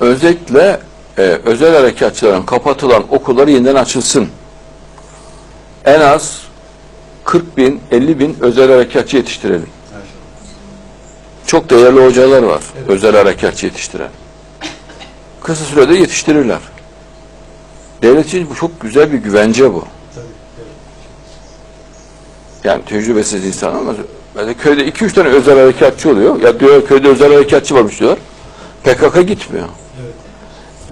özellikle e, özel harekatçıların kapatılan okulları yeniden açılsın. En az 40 bin, 50 bin özel harekatçı yetiştirelim. Çok değerli hocalar var özel harekatçı yetiştiren. Kısa sürede yetiştirirler. Devlet için bu çok güzel bir güvence bu. Yani tecrübesiz insan ama böyle köyde 2-3 tane özel harekatçı oluyor. Ya diyor köyde özel harekatçı varmış diyorlar. PKK gitmiyor.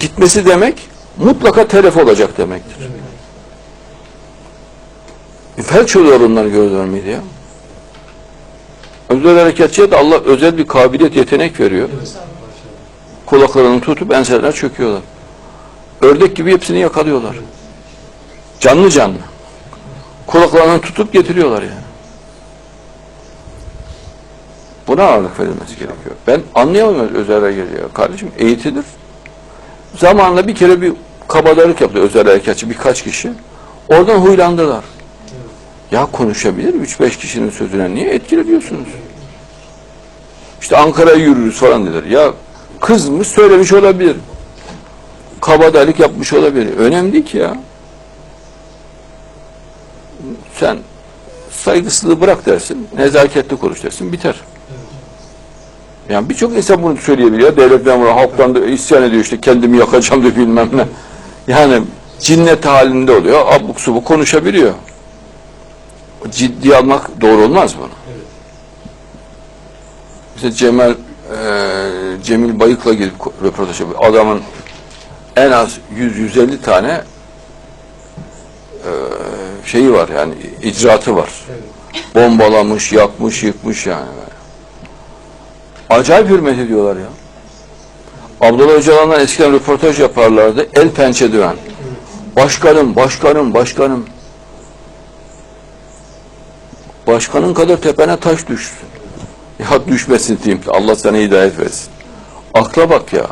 Gitmesi demek mutlaka telef olacak demektir. E, Felç oluyor onları gördüler miydi ya? Özel harekatçıya da Allah özel bir kabiliyet, yetenek veriyor. Kulaklarını tutup enselerine çöküyorlar. Ördek gibi hepsini yakalıyorlar. Canlı canlı. Kulaklarını tutup getiriyorlar yani. Buna ağırlık verilmesi gerekiyor. Ben anlayamıyorum özel ya. Kardeşim eğitilir. Zamanla bir kere bir kabadarlık yaptı özel harekatçı birkaç kişi. Oradan huylandılar. Ya konuşabilir 3-5 kişinin sözüne niye etkileniyorsunuz? İşte Ankara'ya yürürüz falan dediler. Ya kızmış söylemiş olabilir. Kabadayılık yapmış olabilir. Önemli ki ya. Sen saygısızlığı bırak dersin, nezaketli konuş dersin, biter. Yani birçok insan bunu söyleyebiliyor. Devlet memuru halktan da isyan ediyor işte kendimi yakacağım diye bilmem ne. Yani cinnet halinde oluyor. Abuk subuk konuşabiliyor. Ciddi almak doğru olmaz bunu. Mesela Cemal e, Cemil Bayık'la gidip röportaj yapıyor. Adamın en az 100-150 tane e, şeyi var yani icraatı var. Bombalamış, yakmış, yıkmış yani. Acayip hürmet ediyorlar ya. Abdullah Öcalan'dan eskiden röportaj yaparlardı. El pençe döven. Başkanım, başkanım, başkanım. Başkanın kadar tepene taş düşsün. Ya düşmesin diyeyim. Allah sana hidayet versin. Akla bak ya.